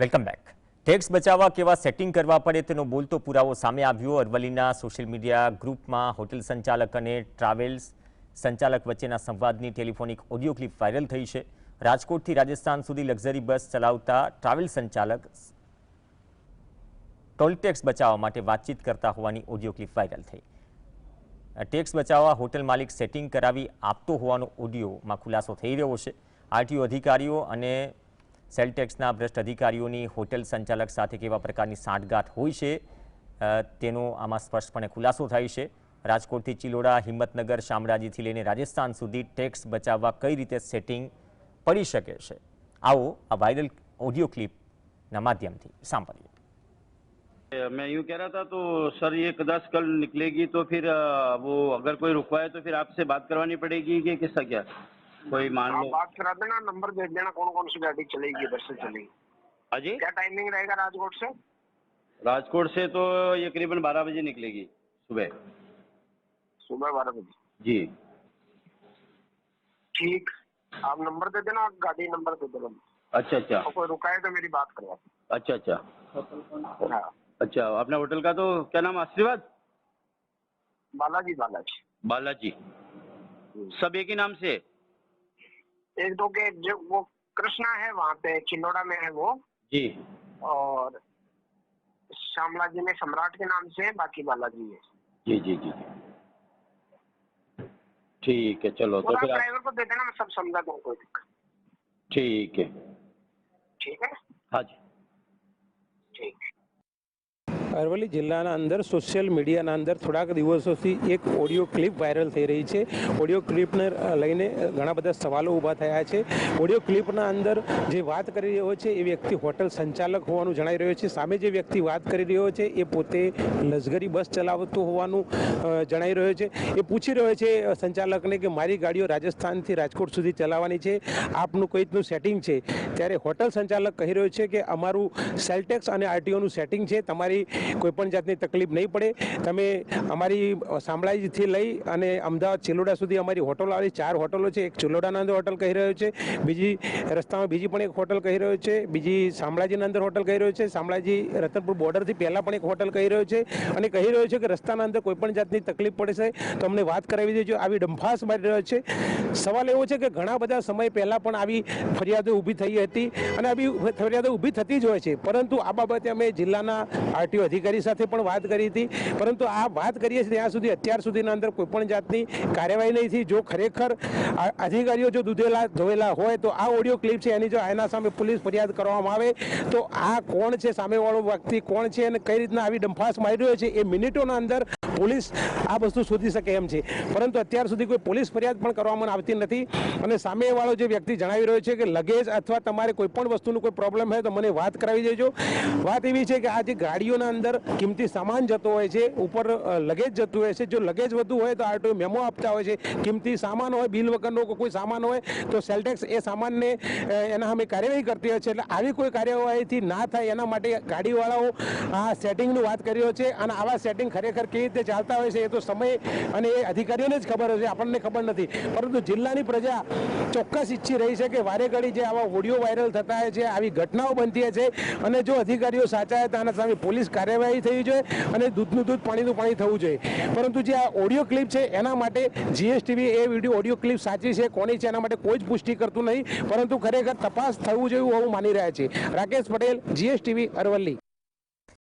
Welcome back. Tax બચાવવા કેવા setting કરવા પડે તેનો બોલતો પુરાવો સામે આવ્યો. અરવલ્લીના સોશિયલ મીડિયા ગ્રુપમાં હોટેલ સંચાલક અને ટ્રાવેલ્સ સંચાલક વચ્ચેના સંવાદની ટેલિફોનિક ઓડિયો ક્લિપ વાયરલ થઈ છે. રાજકોટથી રાજસ્થાન સુધી લક્ઝરી બસ ચલાવતા ટ્રાવેલ સંચાલક ટોલ ટેક્સ બચાવવા માટે વાતચીત કરતા હોવાની ઓડિયો ક્લિપ વાયરલ થઈ. ટેક્સ બચાવવા હોટેલ માલિક સેટિંગ કરાવી આપતો હોવાનો ઓડિયોમાં ખુલાસો થઈ રહ્યો છે. આરટીઓ અધિકારીઓ અને સેલ ટેક્સના ભ્રષ્ટ અધિકારીઓની હોટેલ સંચાલક સાથે કેવા પ્રકારની સાંઠગાંઠ હોય છે અ, તેનો આમાં સ્પષ્ટપણે ખુલાસો થાય છે રાજકોટથી ચિલોડા હિંમતનગર શામળાજીથી લઈને રાજસ્થાન સુધી ટેક્સ બચાવવા કઈ રીતે સેટિંગ પડી શકે છે આવો આ વાયરલ ઓડિયો ક્લિપના માધ્યમથી સાંભળીએ मैं यूँ कह रहा था तो सर ये कदाच कल निकलेगी तो फिर अ, वो अगर कोई रुकवाए तो फिर आपसे बात करवानी पड़ेगी कि किसका क्या कोई मान लो। बात करा देना नंबर भेज देना कौन कौन सी गाड़ी चलेगी इधर से चलेगी। हाँ जी। क्या टाइमिंग रहेगा राजकोट से? राजकोट से तो ये करीबन बारह बजे निकलेगी सुबह। सुबह बारह बजे। जी। ठीक। आप नंबर दे देना गाड़ी नंबर दे देना। अच्छा अच्छा। और कोई रुकाए तो मेरी बात करवा अच्छा अच्छा। हाँ। अच्छा अपने होटल का तो क्या नाम आशीर्वाद? बालाजी बालाजी। बालाजी। सब एक ही नाम से? एक दो के जो वो कृष्णा है वहाँ पे चिल्लोड़ा में है वो। जी। और श्यामला जी में सम्राट के नाम से है बाकी बालाजी है। जी जी जी ठीक है चलो तो फिर ड्राइवर को दे देना मैं सब समझा दूँगा कोई दिक्कत। ठीक है। ठीक है। हाँ जी। અરવલ્લી જિલ્લાના અંદર સોશિયલ મીડિયાના અંદર થોડાક દિવસોથી એક ઓડિયો ક્લિપ વાયરલ થઈ રહી છે. ઓડિયો ક્લિપને લઈને ઘણા બધા સવાલો ઊભા થયા છે. ઓડિયો ક્લિપના અંદર જે વાત કરી રહ્યો છે એ વ્યક્તિ હોટલ સંચાલક હોવાનું જણાઈ રહ્યો છે. સામે જે વ્યક્તિ વાત કરી રહ્યો છે એ પોતે લશ્કરી બસ ચલાવતો હોવાનું જણાઈ રહ્યો છે. એ પૂછી રહ્યો છે સંચાલકને કે મારી ગાડીઓ રાજસ્થાનથી રાજકોટ સુધી ચલાવવાની છે. આપનું કઈ રીતનું સેટિંગ છે? ત્યારે હોટલ સંચાલક કહી રહ્યો છે કે અમારું સેલટેક્સ અને આરટીઓનું સેટિંગ છે. તમારી કોઈ પણ જાતની તકલીફ નહીં પડે. તમે અમારી શામળાજીથી લઈ અને અમદાવાદ ચિલોડા સુધી અમારી હોટલો આવી. ચાર હોટલો છે. એક ચિલોડાના અંદર હોટલ કહી રહ્યો છે. બીજી રસ્તામાં બીજી પણ એક હોટલ કહી રહ્યો છે. બીજી શામળાજીના અંદર હોટલ કહી રહ્યો છે. શામળાજી રતનપુર બોર્ડરથી પહેલાં પણ એક હોટલ કહી રહ્યો છે. અને કહી રહ્યો છે કે રસ્તાના અંદર કોઈ પણ જાતની તકલીફ પડે છે. તો અમને વાત કરાવી દેજો. આવી ડંફાસ મારી રહ્યો છે. સવાલ એવો છે કે ઘણા બધા સમય પહેલાં પણ આવી ફરિયાદો ઊભી થઈ હતી. અને આવી ફરિયાદો ઊભી થતી જ હોય છે. પરંતુ આ બાબતે અમે જિલ્લાના આરટીઓ અધિકારી સાથે પણ વાત કરી હતી. પરંતુ આ વાત કરીએ છીએ ત્યાં સુધી અત્યાર સુધીના અંદર કોઈ પણ જાતની કાર્યવાહી નહીં થઈ. જો ખરેખર અધિકારીઓ જો દૂધેલા, ધોયેલા હોય તો આ ઓડિયો ક્લિપ છે એની જો એના સામે પોલીસ ફરિયાદ કરવામાં આવે તો આ કોણ છે? સામેવાળો વ્યક્તિ કોણ છે અને કઈ રીતના આવી ડંફાસ મારી રહ્યો છે એ મિનિટોના અંદર પોલીસ આ વસ્તુ શોધી શકે એમ છે. પરંતુ અત્યાર સુધી કોઈ પોલીસ ફરિયાદ પણ કરવામાં આવતી નથી. અને સામેવાળો જે વ્યક્તિ જણાવી રહ્યો છે કે લગેજ અથવા તમારે કોઈ પણ વસ્તુનું કોઈ પ્રોબ્લેમ હોય તો મને વાત કરાવી દેજો. વાત એવી છે કે આ જે ગાડીઓના અંદર કિંમતી સામાન જતો હોય છે, ઉપર લગેજ જતું હોય છે. જો લગેજ વધુ હોય તો આરટીઓ મેમો આપતા હોય છે. કિંમતી સામાન હોય, બિલ વગરનો કોઈ સામાન હોય, તો સેલટેક્સ એ સામાનને એના અમે કાર્યવાહી કરતી હોય છે. એટલે આવી કોઈ કાર્યવાહીથી ના થાય એના માટે ગાડીવાળાઓ આ સેટિંગનું વાત કરી રહ્યો છે. અને આવા સેટિંગ ખરેખર કેવી રીતે ચાલતા હોય છે એ તો સમય અને એ અધિકારીઓને જ ખબર હશે આપણને ખબર નથી. પરંતુ જિલ્લાની પ્રજા ચોક્કસ ઈચ્છી રહી છે કે વારે ઘડી જે આવા ઓડિયો વાયરલ થતા હોય છે, આવી ઘટનાઓ બનતી હોય છે. અને જો અધિકારીઓ સાચા હોય તો આના સામે પોલીસ કાર્યવાહી થવી જોઈએ અને દૂધનું દૂધ, પાણીનું પાણી થવું જોઈએ. પરંતુ જે આ ઓડિયો ક્લિપ છે, એના માટે જીએસટીવી એ વીડિયો ઓડિયો ક્લિપ સાચી છે, કોની છે, એના માટે કોઈ જ પુષ્ટિ કરતું નહીં. પરંતુ ખરેખર તપાસ થવું જોઈએ એવું માની રહ્યા છે. રાકેશ પટેલ જીએસટીવી અરવલ્લી.